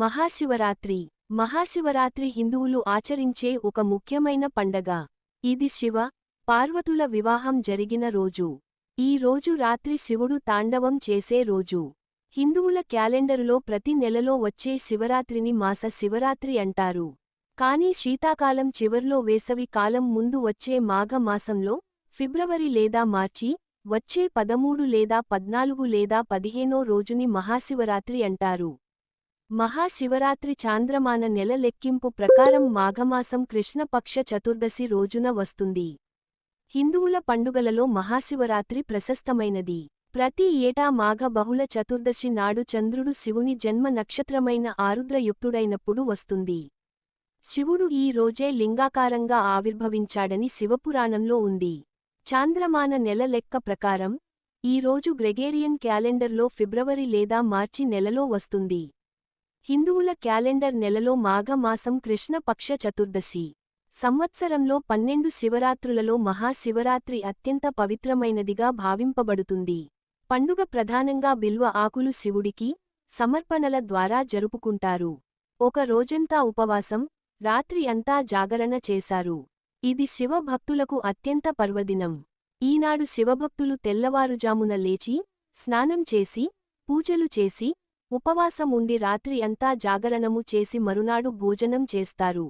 మహాశివరాత్రి. మహాశివరాత్రి హిందువులు ఆచరించే ఒక ముఖ్యమైన పండగ. ఇది శివ పార్వతుల వివాహం జరిగిన రోజు. ఈ రోజు రాత్రి శివుడు తాండవం చేసే రోజు. హిందువుల క్యాలెండరులో ప్రతి నెలలో వచ్చే శివరాత్రిని మాస శివరాత్రి అంటారు. కానీ శీతాకాలం చివర్లో వేసవి కాలం ముందు వచ్చే మాఘ మాసంలో ఫిబ్రవరి లేదా మార్చి వచ్చే పదమూడు లేదా పద్నాలుగు లేదా పదిహేనో రోజుని మహాశివరాత్రి అంటారు. మహాశివరాత్రి చాంద్రమాన నెల లెక్కింపు ప్రకారం మాఘమాసం కృష్ణపక్ష చతుర్దశి రోజున వస్తుంది. హిందువుల పండుగలలో మహాశివరాత్రి ప్రశస్తమైనది. ప్రతి ఏటా మాఘ బహుళ చతుర్దశి నాడు చంద్రుడు శివుని జన్మ నక్షత్రమైన ఆరుద్రయుక్తుడైనప్పుడు వస్తుంది. శివుడు ఈ రోజే లింగాకారంగా ఆవిర్భవించాడని శివపురాణంలో ఉంది. చాంద్రమాన నెల లెక్క ప్రకారం ఈ రోజు గ్రెగేరియన్ క్యాలెండర్లో ఫిబ్రవరి లేదా మార్చి నెలలో వస్తుంది. హిందువుల క్యాలెండర్ నెలలో మాఘమాసం కృష్ణపక్ష చతుర్దశి. సంవత్సరంలో పన్నెండు శివరాత్రులలో మహాశివరాత్రి అత్యంత పవిత్రమైనదిగా భావింపబడుతుంది. పండుగ ప్రధానంగా బిల్వ ఆకులు శివుడికి సమర్పణల ద్వారా జరుపుకుంటారు. ఒక రోజంతా ఉపవాసం రాత్రి అంతా జాగరణ చేశారు. ఇది శివభక్తులకు అత్యంత పర్వదినం. ఈనాడు శివభక్తులు తెల్లవారుజామున లేచి స్నానం చేసి పూజలు చేసి ఉపవాసం ఉండి రాత్రి అంతా జాగరణము చేసి మరునాడు భోజనం చేస్తారు.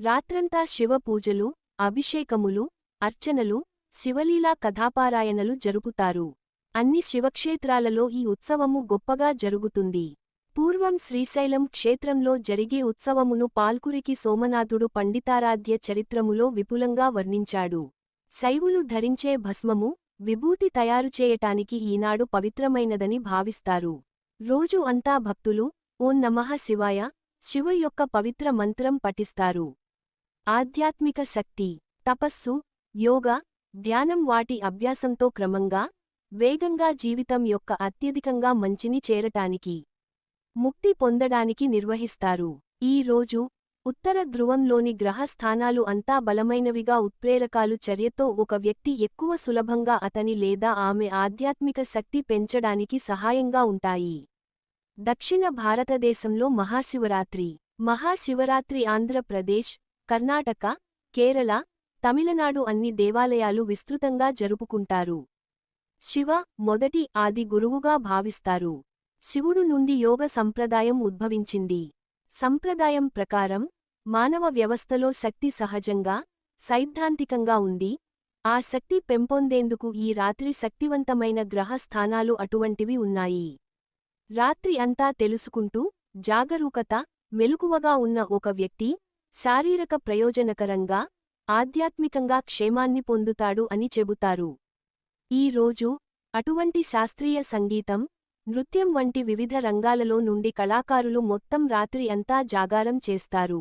రాత్రంతా శివ పూజలు అభిషేకములు అర్చనలు శివలీలా కథాపారాయణలు జరుపుతారు. అన్ని శివక్షేత్రాలలో ఈ ఉత్సవము గొప్పగా జరుగుతుంది. పూర్వం శ్రీశైలం క్షేత్రంలో జరిగే ఉత్సవమును పాల్కురికి సోమనాథుడు పండితారాధ్య చరిత్రములో విపులంగా వర్ణించాడు. శైవులు ధరించే భస్మము విభూతి తయారుచేయటానికి ఈనాడు పవిత్రమైనదని భావిస్తారు. రోజు అంతా భక్తులు ఓం నమః శివాయ శివ యొక్క పవిత్ర మంత్రం పఠిస్తారు. ఆధ్యాత్మిక శక్తి తపస్సు యోగ ధ్యానం వాటి అభ్యాసంతో క్రమంగా వేగంగా జీవితం యొక్క అత్యధికంగా మంచిని చేరటానికి ముక్తి పొందడానికి నిర్వహిస్తారు. ఈ రోజు ఉత్తర ధ్రువంలోని గ్రహ స్థానాలు అంతా బలమైనవిగా ఉత్ప్రేరకాలు చర్యతో ఒక వ్యక్తి ఎక్కువ సులభంగా అతని లేదా ఆమె ఆధ్యాత్మిక శక్తి పెంచడానికి సహాయంగా ఉంటాయి. దక్షిణ భారతదేశంలో మహాశివరాత్రి మహాశివరాత్రి ఆంధ్రప్రదేశ్ కర్ణాటక కేరళ తమిళనాడు అన్ని దేవాలయాలు విస్తృతంగా జరుపుకుంటారు. శివ మొదటి ఆది గురువుగా భావిస్తారు. శివుడు నుండి యోగ సంప్రదాయం ఉద్భవించింది. సంప్రదాయం ప్రకారం మానవ వ్యవస్థలో శక్తి సహజంగా సైద్ధాంతికంగా ఉంది. ఆ శక్తి పెంపొందేందుకు ఈ రాత్రి శక్తివంతమైన గ్రహ స్థానాలు అటువంటివి ఉన్నాయి. రాత్రి అంతా తెలుసుకుంటూ జాగరూకత మెలకువగా ఉన్న ఒక వ్యక్తి శారీరక ప్రయోజనకరంగా ఆధ్యాత్మికంగా క్షేమాన్ని పొందుతాడు అని చెబుతారు. ఈ రోజు అటువంటి శాస్త్రీయ సంగీతం నృత్యం వంటి వివిధ రంగాలలో నుండి కళాకారులు మొత్తం రాత్రి అంతా జాగారం చేస్తారు.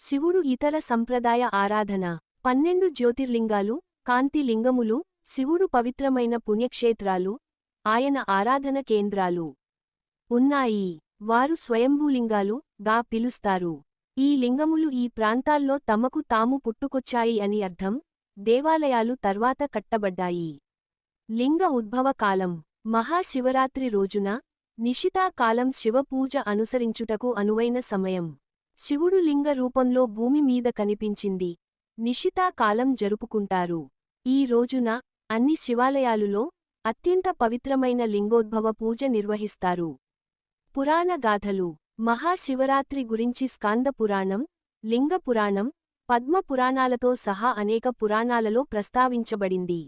శివుడు ఇతర సంప్రదాయ ఆరాధన పన్నెండు జ్యోతిర్లింగాలు కాంతి లింగములు శివుడు పవిత్రమైన పుణ్యక్షేత్రాలు ఆయన ఆరాధన కేంద్రాలు. ఉన్నాయి. వారు స్వయంభూలింగాలు గా పిలుస్తారు. ఈ లింగములు ఈ ప్రాంతాల్లో తమకు తాము పుట్టుకొచ్చాయి అని అర్థం. దేవాలయాలు తర్వాత కట్టబడ్డాయి. లింగ ఉద్భవ కాలం. మహాశివరాత్రి రోజున నిషితాకాలం శివపూజ అనుసరించుటకు అనువైన సమయం. శివుడు లింగ రూపంలో భూమి మీద కనిపించింది. నిశితాకాలం జరుపుకుంటారు. ఈ రోజున అన్ని శివాలయాలులో అత్యంత పవిత్రమైన లింగోద్భవ పూజ నిర్వహిస్తారు. పురాణ గాథలు మహాశివరాత్రి గురించి స్కాంద పురాణం లింగ పురాణం పద్మ పురాణాలతో సహా అనేక పురాణాలలో ప్రస్తావించబడింది.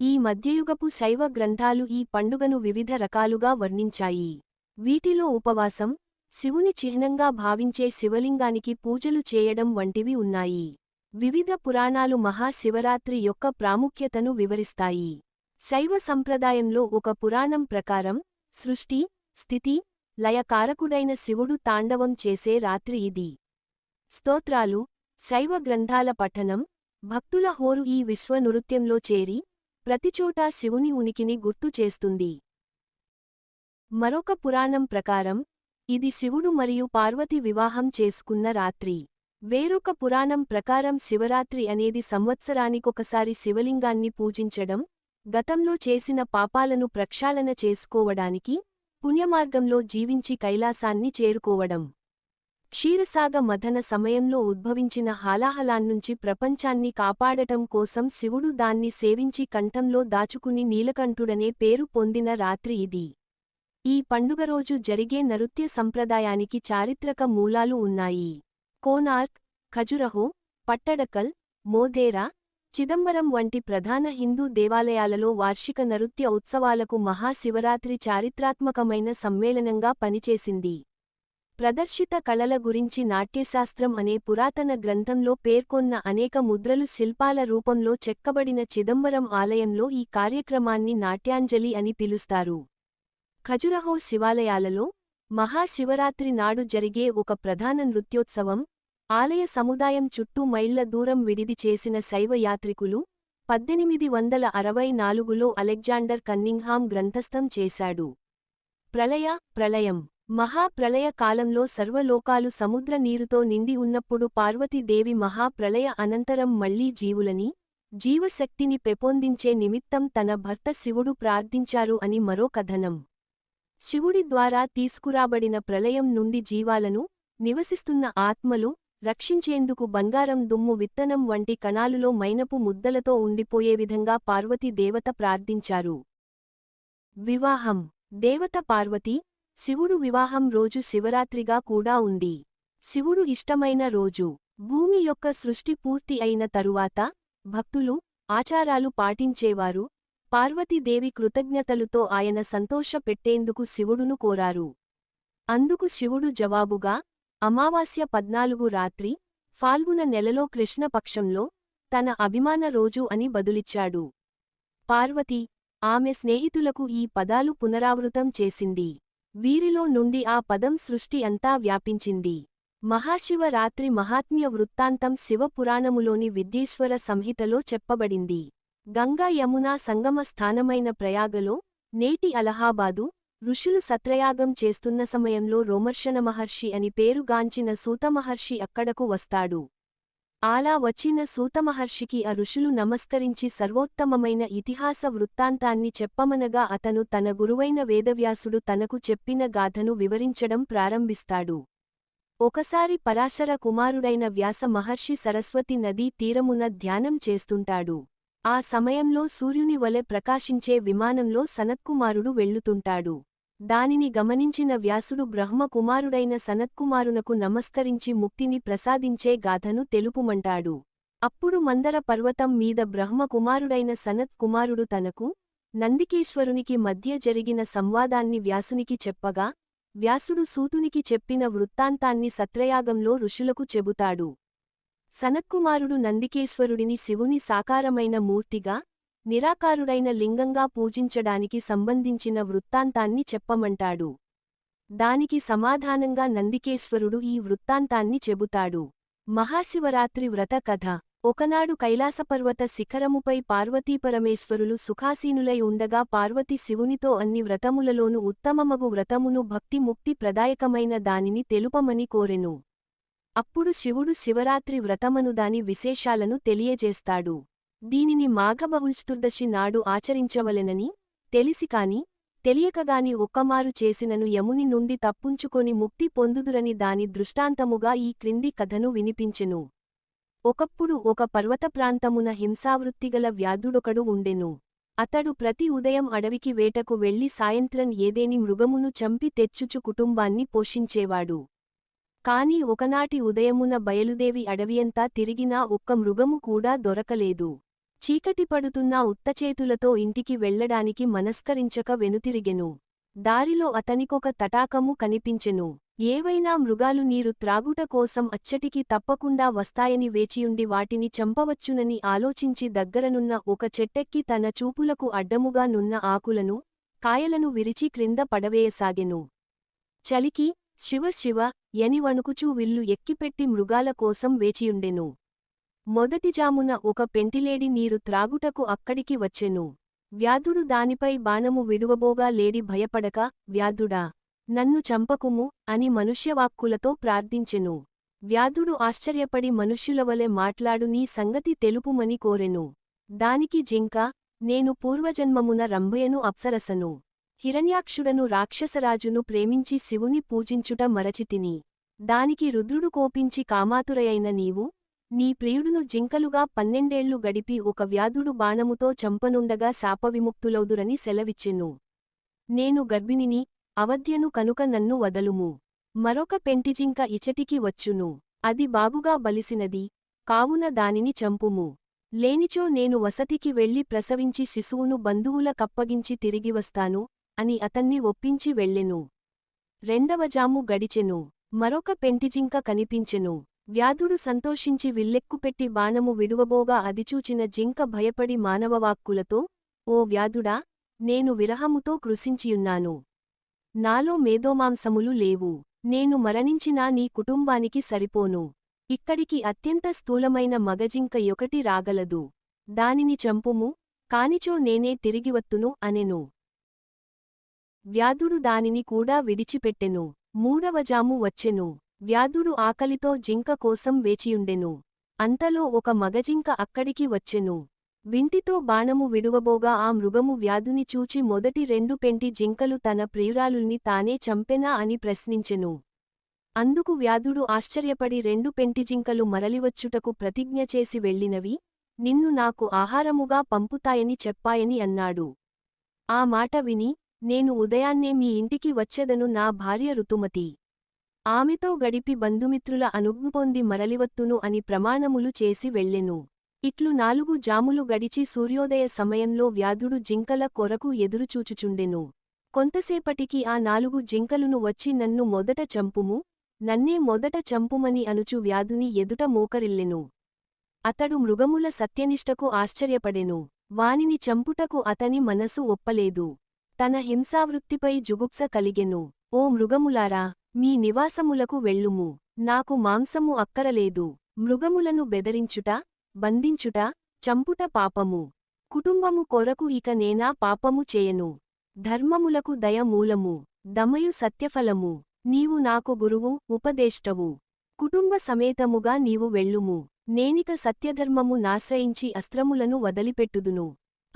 ఈ మధ్యయుగపు శైవ గ్రంథాలు ఈ పండుగను వివిధ రకాలుగా వర్ణించాయి. వీటిలో ఉపవాసం శివుని చిహ్నంగా భావించే శివలింగానికి పూజలు చేయడం వంటివి ఉన్నాయి. వివిధ పురాణాలు మహాశివరాత్రి యొక్క ప్రాముఖ్యతను వివరిస్తాయి. శైవ సంప్రదాయంలో ఒక పురాణం ప్రకారం సృష్టి స్థితి లయకారకుడైన శివుడు తాండవం చేసే రాత్రి ఇది. స్తోత్రాలు శైవ గ్రంథాల పఠనం భక్తుల హోరు ఈ విశ్వ నృత్యంలో చేరి ప్రతిచోటా శివుని ఉనికిని గుర్తు చేస్తుంది. మరొక పురాణం ప్రకారం ఇది శివుడు మరియు పార్వతి వివాహం చేసుకున్న రాత్రి. వేరొక పురాణం ప్రకారం శివరాత్రి అనేది సంవత్సరానికొకసారి శివలింగాన్ని పూజించడం గతంలో చేసిన పాపాలను ప్రక్షాళన చేసుకోవడానికి పుణ్యమార్గంలో జీవించి కైలాసాన్ని చేరుకోవడం. క్షీరసాగ మథన సమయంలో ఉద్భవించిన హాలాహలాన్నుంచి ప్రపంచాన్ని కాపాడటం కోసం శివుడు దాన్ని సేవించి కంఠంలో దాచుకుని నీలకంఠుడనే పేరు పొందిన రాత్రి ఇది. ఈ పండుగ రోజు జరిగే నృత్య సంప్రదాయానికి చారిత్రక మూలాలు ఉన్నాయి. కోనార్క్ ఖజురహో పట్టడకల్ మోధేరా చిదంబరం వంటి ప్రధాన హిందూ దేవాలయాలలో వార్షిక నృత్య ఉత్సవాలకు మహాశివరాత్రి చారిత్రాత్మకమైన సమ్మేళనంగా పనిచేసింది. ప్రదర్శిత కళల గురించి నాట్యశాస్త్రం అనే పురాతన గ్రంథంలో పేర్కొన్న అనేక ముద్రలు శిల్పాల రూపంలో చెక్కబడిన చిదంబరం ఆలయంలో ఈ కార్యక్రమాన్ని నాట్యాంజలి అని పిలుస్తారు. ఖజురహో శివాలయాలలో మహాశివరాత్రి నాడు జరిగే ఒక ప్రధాన నృత్యోత్సవం ఆలయ సముదాయం చుట్టూ మైళ్ళ దూరం విడిది చేసిన శైవ యాత్రికులు పద్దెనిమిది వందల అరవై నాలుగులో అలెగ్జాండర్ కన్నింగ్హామ్ గ్రంథస్థం చేశాడు. ప్రళయ ప్రళయం. మహాప్రళయ కాలంలో సర్వలోకాలు సముద్ర నీరుతో నిండి ఉన్నప్పుడు పార్వతీదేవి మహాప్రళయ అనంతరం మళ్ళీ జీవులని జీవశక్తిని పెపొందించే నిమిత్తం తన భర్త శివుడు ప్రార్థించారు అని మరో కథనం. శివుడి ద్వారా తీసుకురాబడిన ప్రళయం నుండి జీవాలను నివసిస్తున్న ఆత్మలు రక్షించేందుకు బంగారం దుమ్ము విత్తనం వంటి కణాలులో మైనపు ముద్దలతో ఉండిపోయే విధంగా పార్వతీ దేవత ప్రార్థించారు. వివాహం. దేవత పార్వతి శివుడు వివాహం రోజు శివరాత్రిగా కూడా ఉంది. శివుడు ఇష్టమైన రోజు. భూమి యొక్క సృష్టి పూర్తి అయిన తరువాత భక్తులు ఆచారాలు పాటించేవారు. పార్వతీదేవి కృతజ్ఞతలుతో ఆయన సంతోష పెట్టేందుకు శివుడును కోరారు. అందుకు శివుడు జవాబుగా అమావాస్య పద్నాలుగు రాత్రి ఫాల్గుణ నెలలో కృష్ణపక్షంలో తన అభిమాన రోజు అని బదులిచ్చాడు. పార్వతి ఆమె స్నేహితులకు ఈ పదాలు పునరావృతం చేసింది. వీరిలో నుండి ఆ పదం సృష్టి అంతా వ్యాపించింది. మహాశివరాత్రి మహాత్మ్య వృత్తాంతం శివపురాణములోని విద్యేశ్వర సంహితలో చెప్పబడింది. గంగా యమునా సంగమ స్థానమైన ప్రయాగలో నేటి అలహాబాదు ఋషులు సత్రయాగం చేస్తున్న సమయంలో రోమర్షణ మహర్షి అని పేరుగాంచిన సూతమహర్షి అక్కడకు వస్తాడు. ఆలా వచ్చిన సూతమహర్షికి ఆ ఋషులు నమస్కరించి సర్వోత్తమమైన ఇతిహాస వృత్తాంతాన్ని చెప్పమనగా అతను తన గురువైన వేదవ్యాసుడు తనకు చెప్పిన గాథను వివరించడం ప్రారంభిస్తాడు. ఒకసారి పరాశర కుమారుడైన వ్యాస మహర్షి సరస్వతి నదీ తీరమున ధ్యానం చేస్తుంటాడు. ఆ సమయంలో సూర్యుని వలె ప్రకాశించే విమానంలో సనత్కుమారుడు వెళ్ళుతుంటాడు. దానిని గమనించిన వ్యాసుడు బ్రహ్మకుమారుడైన సనత్కుమారునకు నమస్కరించి ముక్తిని ప్రసాదించే గాథను తెలుపుమంటాడు. అప్పుడు మందర పర్వతం మీద బ్రహ్మకుమారుడైన సనత్ కుమారుడు తనకు నందికేశ్వరునికి మధ్య జరిగిన సంవాదాన్ని వ్యాసునికి చెప్పగా వ్యాసుడు సూతునికి చెప్పిన వృత్తాంతాన్ని సత్రయాగంలో ఋషులకు చెబుతాడు. సనత్కుమారుడు నందికేశ్వరుడిని శివుని సాకారమైన మూర్తిగా నిరాకారుడైన లింగంగా పూజించడానికి సంబంధించిన వృత్తాంతాన్ని చెప్పమంటాడు. దానికి సమాధానంగా నందికేశ్వరుడు ఈ వృత్తాంతాన్ని చెబుతాడు. మహాశివరాత్రి వ్రత కథ. ఒకనాడు కైలాసపర్వత శిఖరముపై పార్వతీపరమేశ్వరులు సుఖాసీనులై ఉండగా పార్వతి శివునితో అన్ని వ్రతములలోనూ ఉత్తమమగు వ్రతమును భక్తి ముక్తి ప్రదాయకమైన దానిని తెలుపమని కోరెను. అప్పుడు శివుడు శివరాత్రి వ్రతమను దాని విశేషాలను తెలియజేస్తాడు. దీనిని మాఘబహుశ్తుర్దశి నాడు ఆచరించవలెనని తెలిసికాని తెలియకగాని ఒక్కమారు చేసినను యముని నుండి తప్పుంచుకొని ముక్తి పొందుదురని దాని దృష్టాంతముగా ఈ క్రింది కథను వినిపించెను. ఒకప్పుడు ఒక పర్వత ప్రాంతమున హింసావృత్తిగల వ్యాధుడొకడు ఉండెను. అతడు ప్రతి ఉదయం అడవికి వేటకు వెళ్ళి సాయంత్రం ఏదేని మృగమును చంపి తెచ్చుచు కుటుంబాన్ని పోషించేవాడు. కాని ఒకనాటి ఉదయమున బయలుదేవి అడవియంతా తిరిగినా ఒక్క మృగము కూడా దొరకలేదు. చీకటి పడుతున్నా ఉత్తచేతులతో ఇంటికి వెళ్ళడానికి మనస్కరించక వెనుతిరిగెను. దారిలో అతనికొక తటాకము కనిపించెను. ఏవైనా మృగాలు నీరు త్రాగుట కోసం అచ్చటికి తప్పకుండా వస్తాయని వేచియుండి వాటిని చంపవచ్చునని ఆలోచించి దగ్గరనున్న ఒక చెట్టెక్కి తన చూపులకు అడ్డముగా నున్న ఆకులను కాయలను విరిచి క్రింద పడవేయసాగెను. చలికి శివ శివ యని వణుకుచూ విల్లు ఎక్కిపెట్టి మృగాల కోసం వేచియుండెను. మొదటిజామున ఒక పెంటిలేడి నీరు త్రాగుటకు అక్కడికి వచ్చెను. వ్యాధుడు దానిపై బాణము విడువబోగా లేడి భయపడక వ్యాధుడా నన్ను చంపకుము అని మనుష్యవాక్కులతో ప్రార్థించెను. వ్యాధుడు ఆశ్చర్యపడి మనుష్యులవలె మాట్లాడు నీ సంగతి తెలుపుమని కోరెను. దానికి జింక నేను పూర్వజన్మమున రంభయను అప్సరసను. హిరణ్యాక్షుడను రాక్షసరాజును ప్రేమించి శివుని పూజించుట మరచితిని. దానికి రుద్రుడు కోపించి కామాతురయైన నీవు నీ ప్రియుడును జింకలుగా పన్నెండేళ్ళు గడిపి ఒక వ్యాధుడు బాణముతో చంపనుండగా శాపవిముక్తులౌదురని సెలవిచ్చెను. నేను గర్భిణిని అవధ్యను కనుక నన్ను వదలుము. మరొక పెంటిజింక ఇచటికి వచ్చును. అది బాగుగా బలిసినది కావున దానిని చంపుము. లేనిచో నేను వసతికి వెళ్ళి ప్రసవించి శిశువును బంధువుల కప్పగించి తిరిగి వస్తాను అని అతన్ని ఒప్పించి వెళ్ళెను. రెండవజాము గడిచెను. మరొక పెంటిజింక కనిపించెను. వ్యాధుడు సంతోషించి విల్లెక్కుపెట్టి బాణము విడువబోగా అదిచూచిన జింక భయపడి మానవవాక్కులతో ఓ వ్యాధుడా నేను విరహముతో కృషించియున్నాను నాలో మేధోమాంసములు లేవు. నేను మరణించినా నీ కుటుంబానికి సరిపోను. ఇక్కడికి అత్యంత స్థూలమైన మగజింక యొకటి రాగలదు. దానిని చంపుము. కానిచో నేనే తిరిగివత్తును అనెను. వ్యాధుడు దానిని కూడా విడిచిపెట్టెను. మూడవజాము వచ్చెను. వ్యాధుడు ఆకలితో జింక కోసం వేచియుండెను. అంతలో ఒక మగజింక అక్కడికి వచ్చెను. వింటితో బాణము విడువబోగా ఆ మృగము వ్యాధుని చూచి మొదటి రెండు పెంటి జింకలు తన ప్రియురాలుల్ని తానే చంపెనా అని ప్రశ్నించెను. అందుకు వ్యాధుడు ఆశ్చర్యపడి రెండు పెంటిజింకలు మరలివచ్చుటకు ప్రతిజ్ఞ చేసి వెళ్ళినవి నిన్ను నాకు ఆహారముగా పంపుతాయని చెప్పాయని అన్నాడు. ఆ మాట విని నేను ఉదయాన్నే మీ ఇంటికి వచ్చెదను నా భార్య ఋతుమతి ఆమెతో గడిపి బంధుమిత్రుల అనుజ్ఞ మరలివత్తును అని ప్రమాణములు చేసి వెళ్ళెను. ఇట్లు నాలుగు జాములు గడిచి సూర్యోదయ సమయంలో వ్యాధుడు జింకల కొరకు ఎదురుచూచుచుండెను. కొంతసేపటికి ఆ నాలుగు జింకలును వచ్చి నన్ను మొదట చంపుము నన్నే మొదట చంపుమని అనుచు వ్యాధుని ఎదుట మోకరిల్లెను. అతడు మృగముల సత్యనిష్టకు ఆశ్చర్యపడెను వానిని చంపుటకు అతని మనసు ఒప్పలేదు. తన హింసావృత్తిపై జుగుప్స కలిగెను. ఓ మృగములారా మీ నివాసములకు వెళ్ళుము. నాకు మాంసము అక్కరలేదు. మృగములను బెదరించుట బంధించుట చంపుట పాపము. కుటుంబము కొరకు ఇక నేనా పాపము చేయను. ధర్మములకు దయ మూలము. దమయు సత్యఫలము. నీవు నాకు గురువు ఉపదేష్టవు. కుటుంబ సమేతముగా నీవు వెళ్ళుము. నేనిక సత్యధర్మము నాశ్రయించి అస్త్రములను వదలిపెట్టుదును.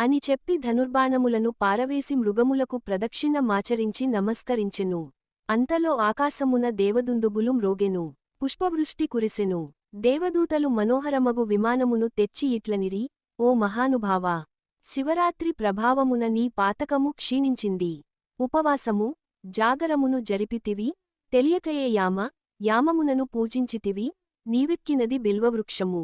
అని చెప్పి ధనుర్బాణములను పారవేసి మృగములకు ప్రదక్షిణ మాచరించి నమస్కరించెను. అంతలో ఆకాశమున దేవదుందుగులు మ్రోగెను. పుష్పవృష్టి కురిసెను. దేవదూతలు మనోహరమగు విమానమును తెచ్చి ఇట్లనిరి ఓ మహానుభావా! శివరాత్రి ప్రభావమున నీ పాతకము క్షీణించింది. ఉపవాసము జాగరమును జరిపితివి తెలియకయే యామ యామమునను పూజించితివి నీవెక్కినది బిల్వవృక్షము.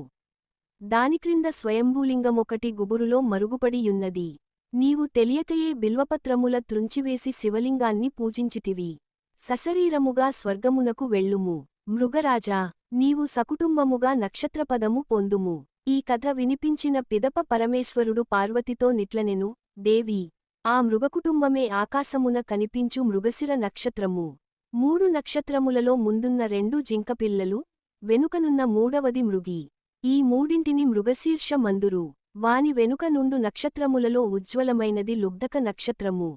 దానిక్రింద స్వయంభూలింగమొకటి గుబురులో మరుగుపడియున్నది. నీవు తెలియకయే బిల్వపత్రముల త్రుంచివేసి శివలింగాన్ని పూజించితివి. సశరీరముగా స్వర్గమునకు వెళ్ళుము. మృగరాజా నీవు సకుటుంబముగా నక్షత్రపదము పొందుము. ఈ కథ వినిపించిన పిదప పరమేశ్వరుడు పార్వతితో నిట్లనెను దేవి ఆ మృగకుటుంబమే ఆకాశమున కనిపించు మృగశిర నక్షత్రము. మూడు నక్షత్రములలో ముందున్న రెండు జింకపిల్లలు వెనుకనున్న మూడవది మృగి. ఈ మూడింటిని మృగశీర్ష మందురు వాని వెనుక నుండు నక్షత్రములలో ఉజ్వలమైనది లుబ్ధక నక్షత్రము.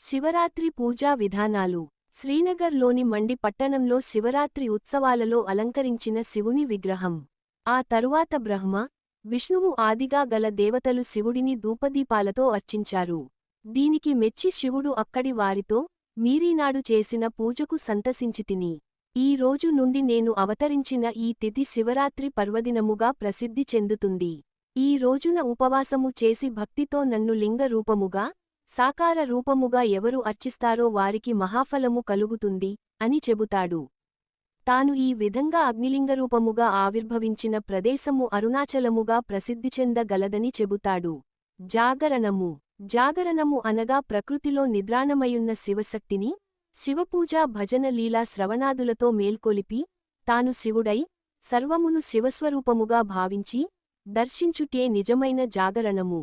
శివరాత్రి పూజా విధానాలు. శ్రీనగర్లోని మండి పట్టణంలో శివరాత్రి ఉత్సవాలలో అలంకరించిన శివుని విగ్రహం. ఆ తరువాత బ్రహ్మ విష్ణువు ఆదిగా గల దేవతలు శివుడిని ధూపదీపాలతో అర్చించారు. దీనికి మెచ్చి శివుడు అక్కడి వారితో మీరీనాడు చేసిన పూజకు సంతసించితిని ఈ రోజు నుండి నేను అవతరించిన ఈ తిథి శివరాత్రి పర్వదినముగా ప్రసిద్ధి చెందుతుంది. ఈ రోజున ఉపవాసము చేసి భక్తితో నన్ను లింగ రూపముగా సాకార రూపముగా ఎవరు అర్చిస్తారో వారికి మహాఫలము కలుగుతుంది అని చెబుతాడు. తాను ఈ విధంగా అగ్నిలింగరూపముగా ఆవిర్భవించిన ప్రదేశము అరుణాచలముగా ప్రసిద్ధి చెందగలదని చెబుతాడు. జాగరణము. జాగరణము అనగా ప్రకృతిలో నిద్రాణమయున్న శివశక్తిని శివపూజా భజన లీలా శ్రవణాదులతో మేల్కొలిపి తాను శివుడై సర్వమును శివస్వరూపముగా భావించి దర్శించుటే నిజమైన జాగరణము.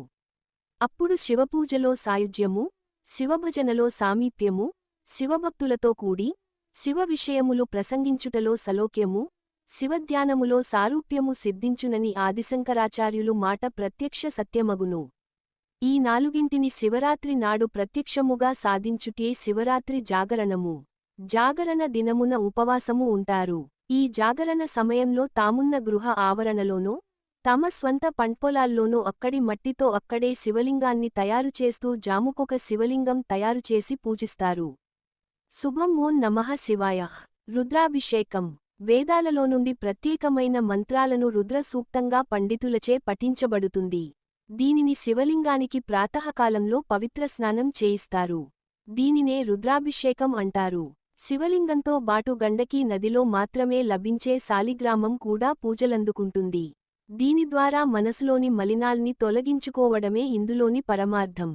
అప్పుడు శివపూజలో సాయుజ్యము శివభజనలో సామీప్యము శివభక్తులతో కూడి శివ విషయములు ప్రసంగించుటలో సలోక్యము శివధ్యానములో సారూప్యము సిద్ధించునని ఆదిశంకరాచార్యులు మాట ప్రత్యక్ష సత్యమగును. ఈ నాలుగింటిని శివరాత్రి నాడు ప్రత్యక్షముగా సాధించుటే శివరాత్రి జాగరణము. జాగరణ దినమున ఉపవాసము ఉంటారు. ఈ జాగరణ సమయంలో తామున్న గృహ ఆవరణలోనో తమ స్వంత పంట్పొలాల్లోనూ అక్కడి మట్టితో అక్కడే శివలింగాన్ని తయారు చేస్తూ జాముకొక శివలింగం తయారుచేసి పూజిస్తారు. శుభం ఓం నమః శివాయ. రుద్రాభిషేకం. వేదాలలో నుండి ప్రత్యేకమైన మంత్రాలను రుద్ర సూక్తంగా పండితులచే పఠించబడుతుంది. దీనిని శివలింగానికి ప్రాతఃకాలంలో పవిత్ర స్నానం చేయిస్తారు. దీనినే రుద్రాభిషేకం అంటారు. శివలింగంతో బాటు గండకీ నదిలో మాత్రమే లభించే సాలిగ్రామం కూడా పూజలందుకుంటుంది. దీని ద్వారా మనసులోని మలినాల్ని తొలగించుకోవడమే ఇందులోని పరమార్థం.